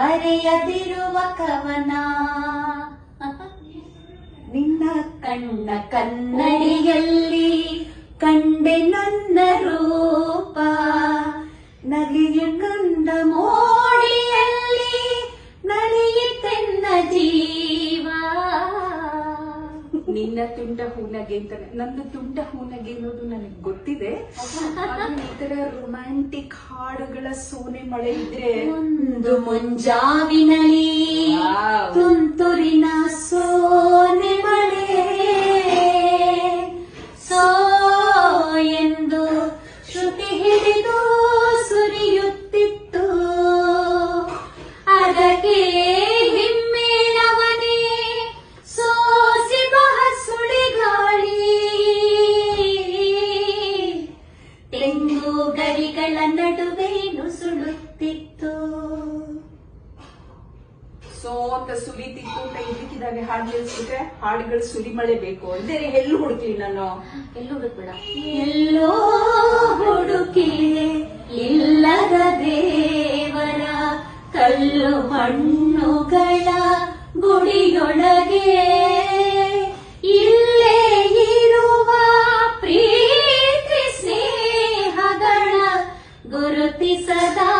ಬರೆಯದಿರುವ ಕವನ. ನಿನ್ನ ಕಣ್ಣ ಕನ್ನಡಿಯಲ್ಲಿ ಕಂಡೆ ನನ್ನ ನಿನ್ನ ತುಂಡ ಹೂನಗೆ ಅಂತ ನಂದು ತುಂಡ ಹೂನಗೆ ಅನ್ನೋದು ನನಗೆ ಗೊತ್ತಿದೆ. ಈ ತರ ರೊಮ್ಯಾಂಟಿಕ್ ಹಾಡುಗಳ ಸೋನೆ ಮಳೆ ಇದ್ರೆ ಒಂದು ಮುಂಜಾವಿನಲಿ ತುಂತುರಿನ ನುಸುಳುತ್ತಿತ್ತು ಸೋ ಅಂತ ಸುಲಿತಿತ್ತು ಅಂತ ಇದಕ್ಕಿದ್ದಾಗೆ ಹಾಡು ನಿಲ್ಸಿದ್ರೆ ಹಾಡುಗಳು ಸುಲಿ ಮಳೆ ಬೇಕು ಅಂದ್ರೆ ಎಲ್ಲಿ ಹುಡುಕ್ಲಿ ನಾನು. ಎಲ್ಲೂ ಹುಡುಕ್ಬೇಡ. ಎಲ್ಲೋ ಹುಡುಕಿ ಇಲ್ಲದ ದೇವರ ಕಲ್ಲು ಮಣ್ಣುಗಳ ಗುಡಿಯೊಳಗೆ ಇಲ್ಲೇ ಇರುವ ಪ್ರೀತಿ ಸ್ನೇಹಗಳ ಗುರುತಿಸದಾದೆನು